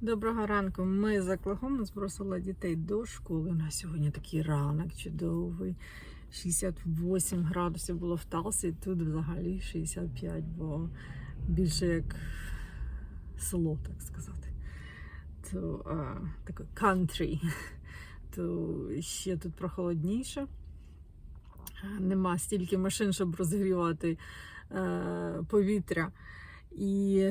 Доброго ранку. Ми за Клахом збросили дітей до школи. На сьогодні такий ранок чудовий. 68 градусів було в Талсі, тут взагалі 65, бо більше як село, так сказати. То таке country. То ще тут прохолодніше. Нема стільки машин, щоб розгрівати е, повітря. І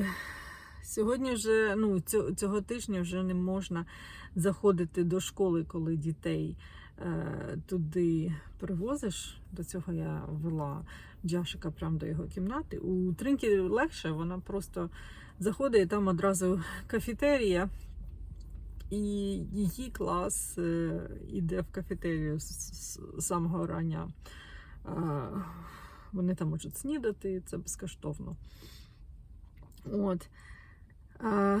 Сьогодні вже ну цього, тижня вже не можна заходити до школи, коли дітей е, туди привозиш. До цього я вела Джашика прямо до його кімнати. У Тринкі легше, вона просто заходить там одразу кафетерія. І її клас е, іде в кафетерію з, самого рання. Вони там можуть снідати, це безкоштовно. От. А,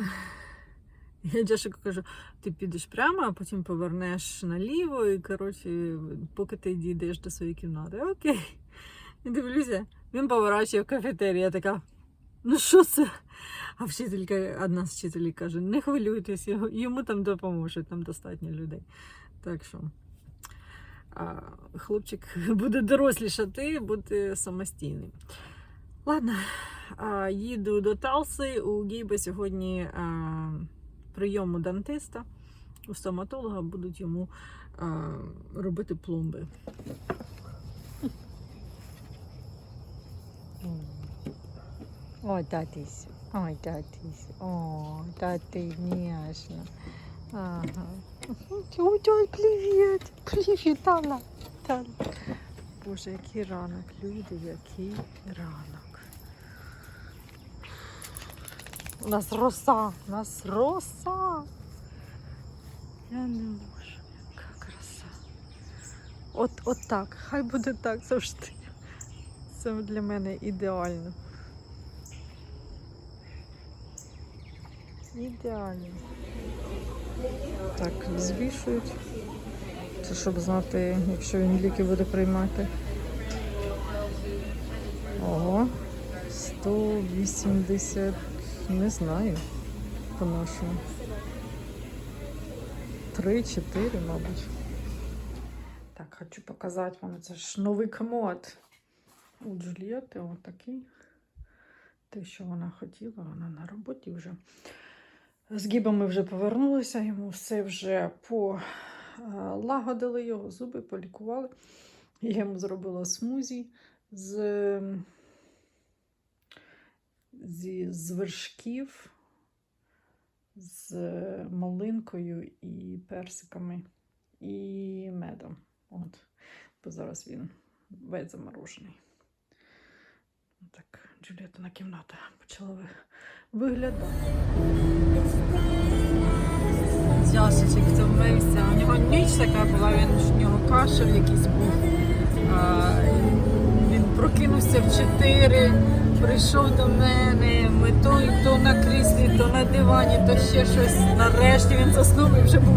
я Джашику кажу, ти підеш прямо, а потім повернеш наліво, і коротше, поки ти дійдеш до своєї кімнати. Окей. І дивлюся, він поворачує в кафетерію. Я така, ну що це? А вчителька, одна з вчителів каже, не хвилюйтесь, йому там допоможуть, там достатньо людей. Так що а, хлопчик буде дорослішати, буде самостійним. Ладно, їду до Талси. У Гейба сьогодні прийом у дантиста, у стоматолога будуть йому робити пломби. Ой, татись. Ой, татись. Ой, татый нежно. Ага. Ой, ой, привіт. Привіт, Анна. Боже, який ранок, люди, який ранок. У нас роса, у нас роса. Я не можу, яка краса. От, от так, хай буде так завжди. Це для мене ідеально. Ідеально. Так, звішують. Це щоб знати, якщо він ліки буде приймати. Ого, 180, не знаю, по-нашому. 3-4, мабуть. Так, хочу показати вам. Це ж новий комод. У Джулієти отакий. Те, що вона хотіла, вона на роботі вже. З Гібом ми вже повернулися, йому все вже полагодили його, зуби полікували. Я йому зробила смузі з, зі, з вершків, з малинкою і персиками і медом. От. Бо зараз він весь заморожений. Так, Джуліетина кімната почала виглядати. Ясочек втомився. У нього ніч така була, він у нього кашель якийсь був. А, він прокинувся в 4, прийшов до мене. Ми то, то на кріслі, то на дивані, то ще щось. Нарешті він заснув і вже був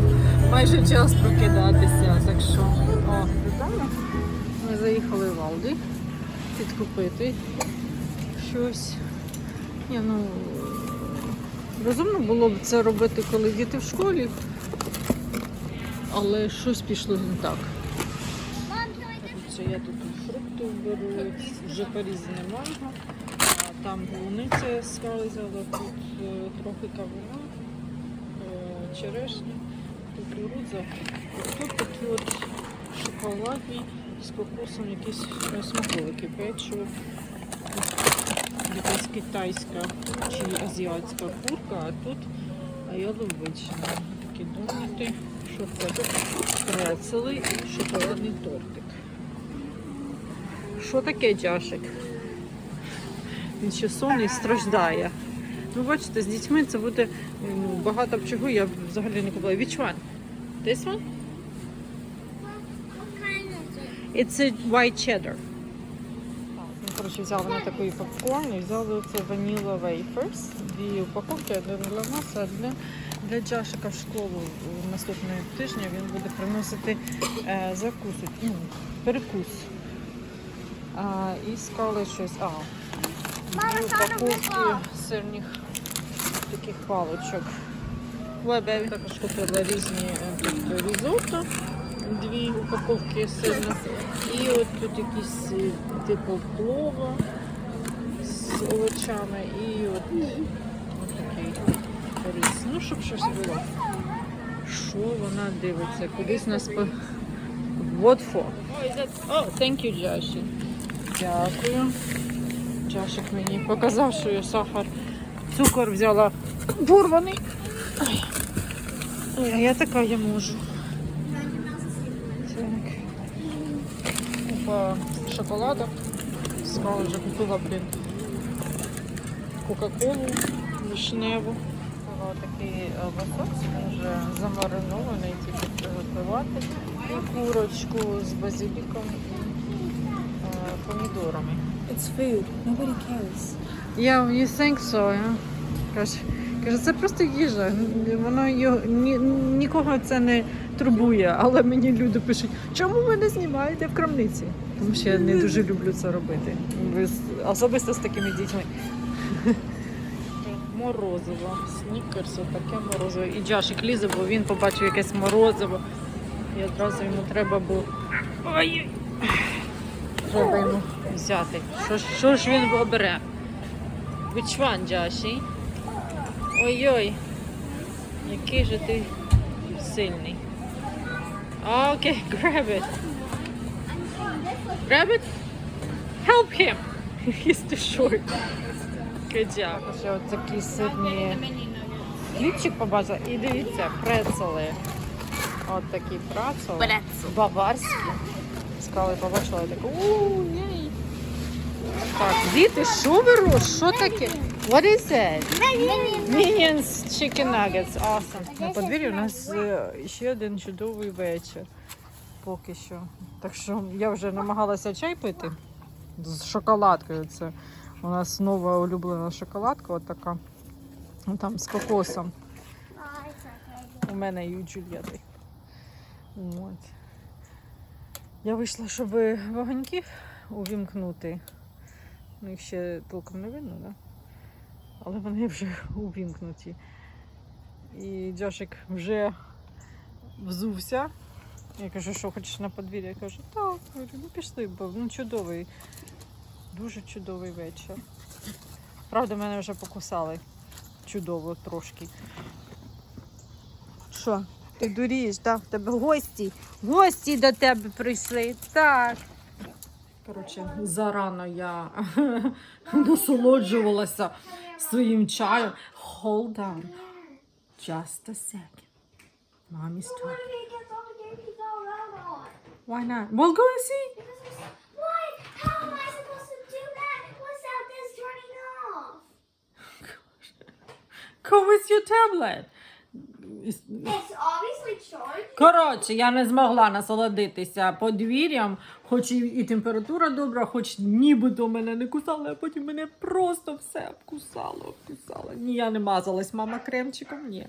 майже час прокидатися. Так що, о. Ми заїхали в Алди підкупити щось. Ні, ну, розумно було б це робити, коли діти в школі, але щось пішло не так. Я тут фрукти беру, вже порізане манго, там полуниця скализала, тут е, трохи кавуна, е, черешня, кукурудза. Тут такі от шоколадні з кокосом якісь е, смаколики, печиво. Якась китайська чи азіатська курка, а тут яловичина. Такі донати. Що це? Прецели і шоколадний тортик. Що таке чашик? Він ще сонний страждає. Ну, бачите, з дітьми це буде ну, багато б чого я взагалі не купила. Which? This one? It's a white cheddar. Ми, коротше, взяли на такий попкорн і взяли це Vanilla Wafers. Дві упаковки, один для нас, а для, для Джашика в школу наступного тижня він буде приносити е, закусу, ну, перекус. А, і скали щось. А, дві упаковки сирних таких паличок. What. Також купила різні е, різотто, дві упаковки сирних. І от тут якісь е, типу плова з овочами і от, от такий рис. Ну, щоб щось було. Що вона дивиться? Кудись нас по. What for? Oh, thank you, Джаші. Дякую. Джашик мені показав, що я сахар. Цукор взяла. Ой, а я така я можу. Так. Купа шоколадок. Сказала, вже купила, блін. Кока-колу вишневу. Такий е, лосось, вже замаринований, тільки приготувати. І курочку з базиліком і е, помідорами. It's food. Nobody cares. Yeah, you think so, yeah? Каже, каже, це просто їжа. Воно його, ні, нікого це не турбує. Але мені люди пишуть, чому ви не знімаєте в крамниці? Тому що я не дуже люблю це робити. Особисто з такими дітьми. Морозиво, снікерс, таке морозиво. І Джашик лізе, бо він побачив якесь морозиво. І одразу йому треба було. Ой! Треба йому взяти. Що, що ж він обере? Which one, Джаші? Ой-ой. Який же ти сильний. Окей, grab it. Grab it. Help him. He's too short. Good job. Ще от такі сирні хлібчик побачила. І дивіться, прецели. От такі прецели. Баварські. Сказали, побачила, єй. Так, діти, що ви? Що таке? What is it? Minions Chicken Nuggets. Awesome. На подвір'ї у нас е, ще один чудовий вечір. Поки що. Так що я вже намагалася чай пити з шоколадкою. Це у нас нова улюблена шоколадка, от така. Ну, Там з кокосом. У мене і у Джульєти. От. Я вийшла, щоб вогоньки увімкнути. Ну, їх ще толком не видно, да? але вони вже увімкнуті. І Джошик вже взувся. Я кажу, що хочеш на подвір'я? Я кажу, так, ну пішли, бо ну, чудовий, дуже чудовий вечір. Правда, мене вже покусали. Чудово трошки. Що? Ти дурієш, так? В тебе гості. Гості до тебе прийшли. Так. Коротше, зарано я насолоджувалася своїм чаєм. Hold on. Just a second. Mommy's talking. Why not? We'll go and see. What? How am I supposed to do that without this turning off? Go with your tablet. Коротше, я не змогла насолодитися подвір'ям, хоч і, і температура добра, хоч нібито мене не кусали, а потім мене просто все обкусало, обкусало. Ні, я не мазалась, мама кремчиком, ні.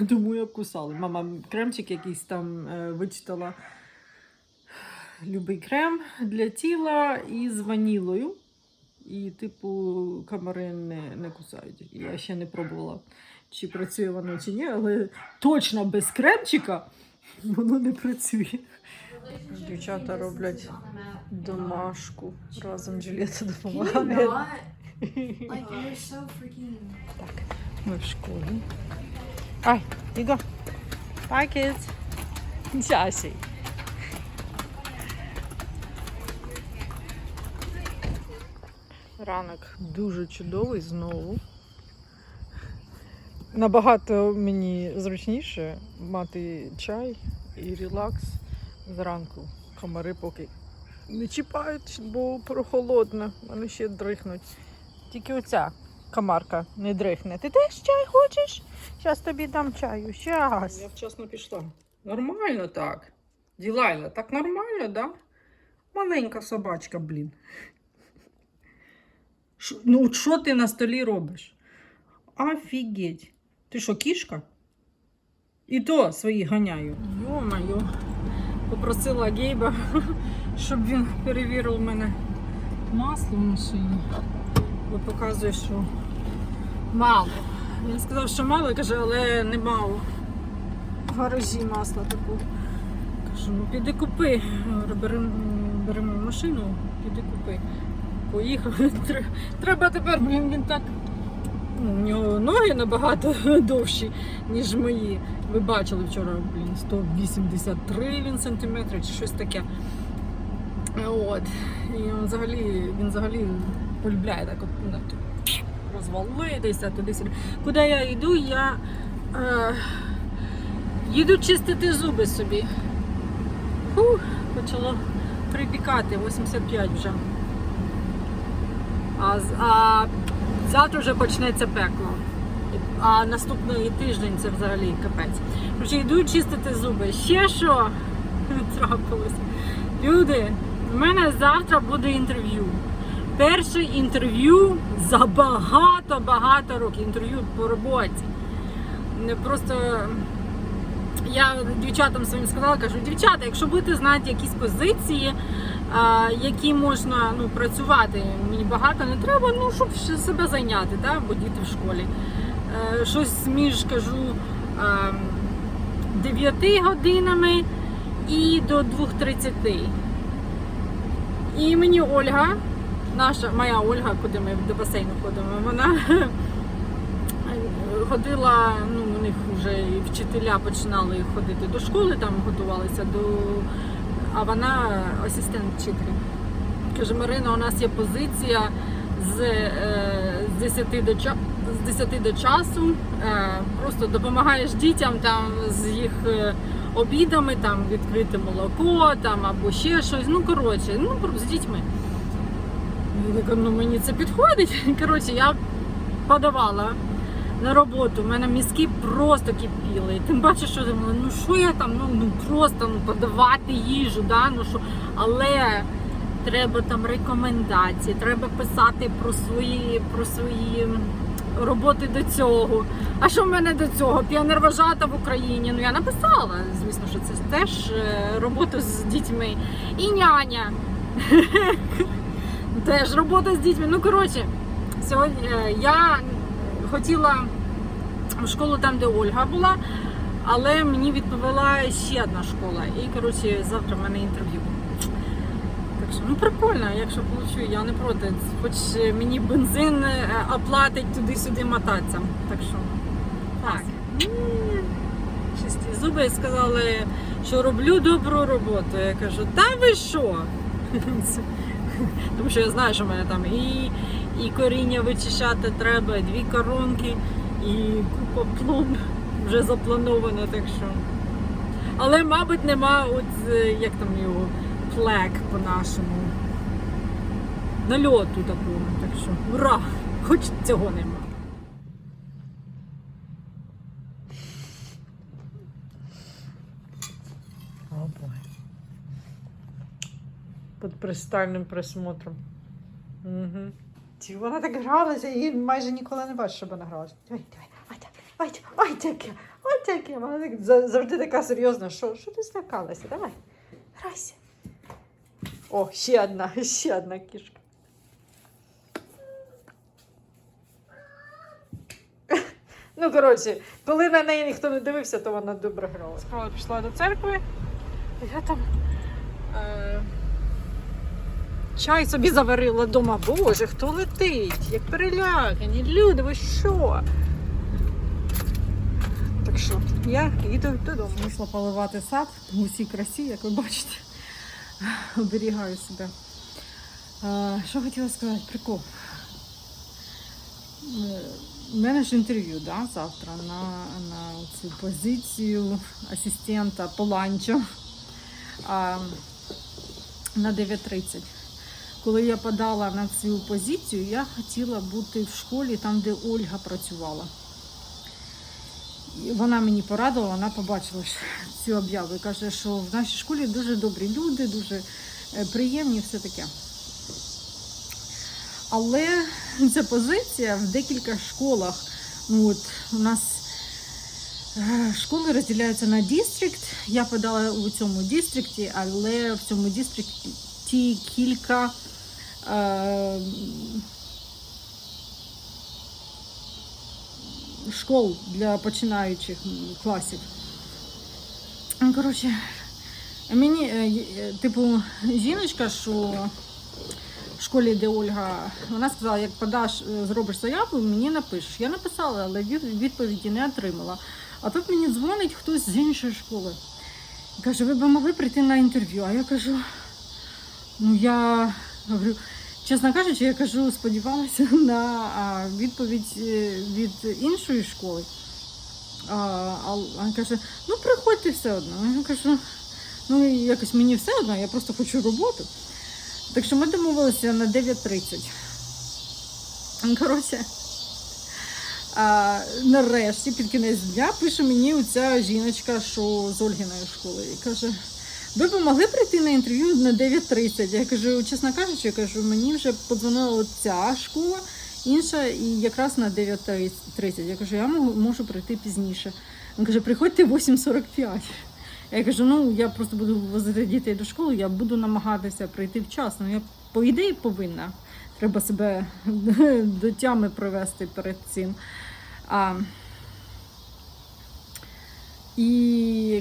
Думаю, обкусали. Мама кремчик якийсь там е, вичитала. Любий крем для тіла із ванілою. І, типу, комари не, не кусають. Я ще не пробувала, чи працює воно, чи ні, але точно без кремчика воно не працює. Дівчата роблять домашку. Разом Джулієта допомагає. Так, ми в школі. Ай, kids. Часі. Ранок дуже чудовий знову. Набагато мені зручніше мати чай і релакс зранку. Комари поки не чіпають, бо прохолодно, вони ще дрихнуть. Тільки оця комарка не дрихне. Ти теж чай хочеш? Зараз тобі дам чаю. Щас. Я вчасно пішла. Нормально так. Ділайла, так нормально, да? Маленька собачка, блін. Ну, що ти на столі робиш? Офігеть. Ти що, кішка? І то свої ганяю. Йо-моє. Попросила Гейба, щоб він перевірив мене масло в машині. Бо показує, що мало. Він сказав, що мало, каже, але не мав в гаражі масла таку. Кажу, ну піди купи. Беремо машину, піди купи. Поїхав. Треба тепер, блін, він так. Ну, у нього ноги набагато довші, ніж мої. Ви бачили вчора, блін, 183 він сантиметри чи щось таке. От. І він взагалі, він взагалі полюбляє так от ну, розвалитися туди-сюди. Куди я йду, я е, їду чистити зуби собі. Фух, почало припікати, 85 вже. А, а завтра вже почнеться пекло. А наступний тиждень це взагалі капець. Короче, йду чистити зуби. Ще що трапилось? Люди, у мене завтра буде інтерв'ю. Перше інтерв'ю за багато-багато років. Інтерв'ю по роботі. Просто я дівчатам своїм сказала, кажу, дівчата, якщо будете знати якісь позиції, які можна ну, працювати, мені багато не треба, ну щоб себе зайняти, да? бо діти в школі. Е, Щось між кажу ем, 9 годинами і до 2.30. І мені Ольга, наша моя Ольга, куди ми до басейну ходимо, вона ходила, ну у них вже вчителя починали ходити до школи, там готувалися до. А вона асистент вчителя. Каже, Марина, у нас є позиція з, е, з 10 до з 10 до часу. Е, просто допомагаєш дітям там з їх е, обідами, там відкрити молоко, там або ще щось. Ну коротше, ну з дітьми. Я кажу, ну мені це підходить. Коротше, я подавала на роботу. У мене мізки просто кипіли. Тим паче, що думала, ну що я там, ну, ну просто ну, подавати їжу, да? ну що, але треба там рекомендації, треба писати про свої, про свої роботи до цього. А що в мене до цього? Піонервожата в Україні. Ну я написала, звісно, що це теж е, робота з дітьми. І няня. Теж робота з дітьми. Ну, коротше, сьогодні е, я хотіла в школу там, де Ольга була, але мені відповіла ще одна школа. І, коротше, завтра в мене інтерв'ю. Так що, ну прикольно, якщо получу, я не проти. Хоч мені бензин е, оплатить туди-сюди мотатися. Так що, так. Чисті зуби сказали, що роблю добру роботу. Я кажу, та ви що? Тому що я знаю, що в мене там і, і коріння вичищати треба, дві коронки, і купа пломб вже заплановано, так що. Але, мабуть, нема от е, як там його плек по-нашому. Нальоту такого. Так що ура! Хоч цього нема. Під пристальним присмотром. Угу. Ті, Вона так гралася, і майже ніколи не бачиш, щоб вона гралася. Давай, давай, ой, ой, ой, ой, таке, ой, таке. Вона так, завжди така серйозна. Що, що ти злякалася? Давай, грайся. О, ще одна, ще одна кішка. Ну, коротше, коли на неї ніхто не дивився, то вона добре грала. Справа пішла до церкви. Я там е, чай собі заварила вдома. Боже, хто летить? Як перелякані. Люди, ви що? Так що, я їду додому. Вийшла поливати сад в усій красі, як ви бачите. Оберігаю себе. Що хотіла сказати? Прикол. У мене ж інтерв'ю да, завтра на, на цю позицію асистента по на 9.30. Коли я подала на цю позицію, я хотіла бути в школі там, де Ольга працювала. І вона мені порадила, вона побачила цю об'яву і каже, що в нашій школі дуже добрі люди, дуже е, приємні, все таке. Але ця позиція в декілька школах. Ну, от, у нас е, школи розділяються на дістрикт. Я подала у цьому дістрикті, але в цьому дістрикті кілька е, школ для починаючих класів. Ну, Коротше, мені, е, е, типу, жіночка, що в школі, де Ольга, вона сказала, як подаш, е, зробиш заяву, мені напишеш. Я написала, але від- відповіді не отримала. А тут мені дзвонить хтось з іншої школи. Каже, ви б могли прийти на інтерв'ю. А я кажу, ну я говорю, чесно кажучи, я кажу, сподівалася на відповідь е, від іншої школи. А, вона каже, ну приходьте все одно. Я кажу, ну якось мені все одно, я просто хочу роботу. Так що ми домовилися на 9.30. Коротше, а, нарешті під кінець дня пише мені оця жіночка, що з Ольгіної школи. І каже, ви б могли прийти на інтерв'ю на 9.30? Я кажу, чесно кажучи, я кажу, мені вже подзвонила ця школа, інша, і якраз на 9.30. Я кажу, я можу, прийти пізніше. Він каже, приходьте в 8.45. Я кажу, ну я просто буду возити дітей до школи, я буду намагатися прийти вчасно. Я по ідеї повинна. Треба себе до тями привести перед цим. А, і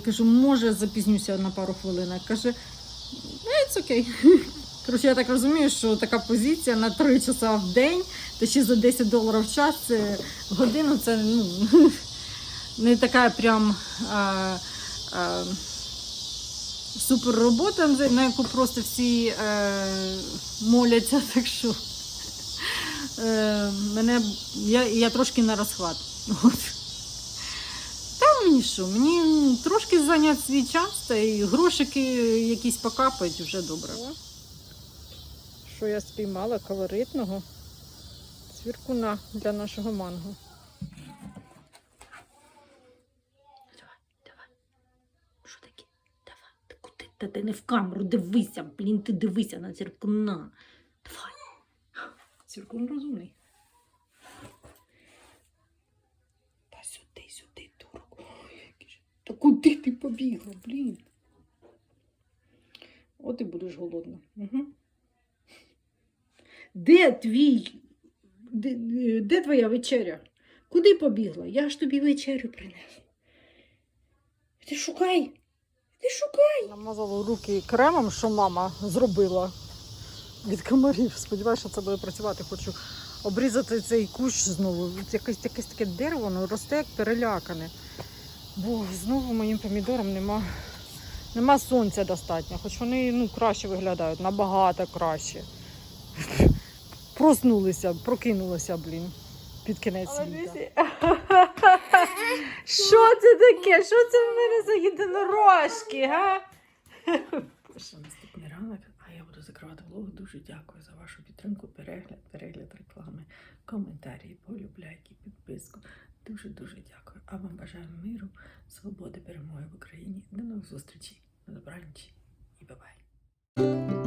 я кажу, може запізнюся на пару хвилин. Каже, ну, it's okay. Коротше, я так розумію, що така позиція на 3 часа в день, та ще за 10 доларів в час, це в годину це ну, не така прям а, а, супер робота, на яку просто всі е, моляться. Так що е, мене, я, я трошки на розхват. Та мені трошки зайняти свій час, та й грошики якісь покапають, вже добре. Що я спіймала колоритного цвіркуна для нашого манго. Давай, давай. Що таке? Давай. Та куди? Ти не в камеру дивися, блін, ти дивися на циркуна. Давай. Цвіркун розумний. Та сюди, сюди, турок. Ой, який же- Та куди ти побігла, блін? От і будеш голодна. Угу. Де твій? Де, де твоя вечеря? Куди побігла? Я ж тобі вечерю принесла. Ти шукай. Ти шукай. Намазала руки кремом, що мама зробила від комарів. Сподіваюся, що це буде працювати. Хочу обрізати цей кущ знову. Якесь, якесь таке дерево, воно росте як перелякане. Бо знову моїм помідорам нема, нема сонця достатньо, хоч вони ну, краще виглядають, набагато краще. Проснулися, прокинулися, блін, під кінець світа. Що це таке? Що це в мене за єдинорожки, га? Боже, наступний ранок, а я буду закривати влог. Дуже дякую за вашу підтримку, перегляд, перегляд реклами, коментарі, полюбляйки, підписку. Дуже-дуже дякую. А вам бажаю миру, свободи, перемоги в Україні. До нових зустрічей. на Добранч і бабай.